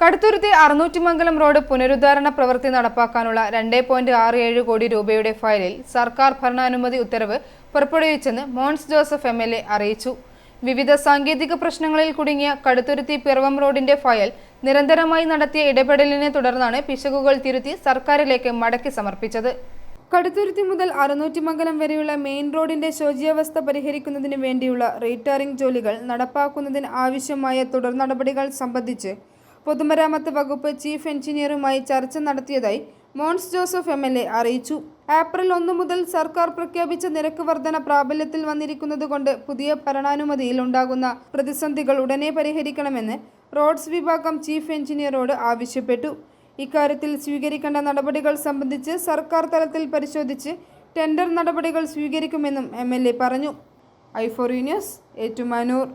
Kaduthuruthy Arunnoottimangalam road പുനരുദ്ധാരണ പ്രവൃത്തി നടപ്പാക്കാനുള്ള രണ്ട് പോയിന്റ് ആറ് ഏഴ് കോടി രൂപയുടെ ഫയലിൽ സർക്കാർ ഭരണാനുമതി ഉത്തരവ് പുറപ്പെടുവിച്ചെന്ന് Mons Joseph M L A അറിയിച്ചു. വിവിധ സാങ്കേതിക പ്രശ്നങ്ങളിൽ കുടുങ്ങിയ കടുത്തുരുത്തി പിറവം റോഡിന്റെ ഫയൽ നിരന്തരമായി നടത്തിയ ഇടപെടലിനെ തുടർന്നാണ് പിശകുകൾ തിരുത്തി സർക്കാരിലേക്ക് മടക്കി സമർപ്പിച്ചത്. കടുത്തുരുത്തി മുതൽ അറുന്നൂറ്റിമംഗലം വരെയുള്ള മെയിൻ റോഡിന്റെ ശോചിയാവസ്ഥ പരിഹരിക്കുന്നതിന് വേണ്ടിയുള്ള റീറ്റയറിംഗ് ജോലികൾ നടപ്പാക്കുന്നതിന് ആവശ്യമായ തുടർ നടപടികൾ സംബന്ധിച്ച് പൊതുമരാമത്ത് വകുപ്പ് ചീഫ് എഞ്ചിനീയറുമായി ചർച്ച നടത്തിയതായി Mons Joseph M L A അറിയിച്ചു. ഏപ്രിൽ ഒന്ന് മുതൽ സർക്കാർ പ്രഖ്യാപിച്ച നിരക്ക് വർധന പ്രാബല്യത്തിൽ വന്നിരിക്കുന്നതുകൊണ്ട് പുതിയ ഭരണാനുമതിയിൽ ഉണ്ടാകുന്ന പ്രതിസന്ധികൾ ഉടനെ പരിഹരിക്കണമെന്ന് റോഡ്സ് വിഭാഗം ചീഫ് എഞ്ചിനീയറോട് ആവശ്യപ്പെട്ടു. ഇക്കാര്യത്തിൽ സ്വീകരിക്കേണ്ട നടപടികൾ സംബന്ധിച്ച് സർക്കാർ തലത്തിൽ പരിശോധിച്ച് ടെൻഡർ നടപടികൾ സ്വീകരിക്കുമെന്നും എം പറഞ്ഞു. ഐഫോറി ന്യൂസ് ഏറ്റുമാനൂർ.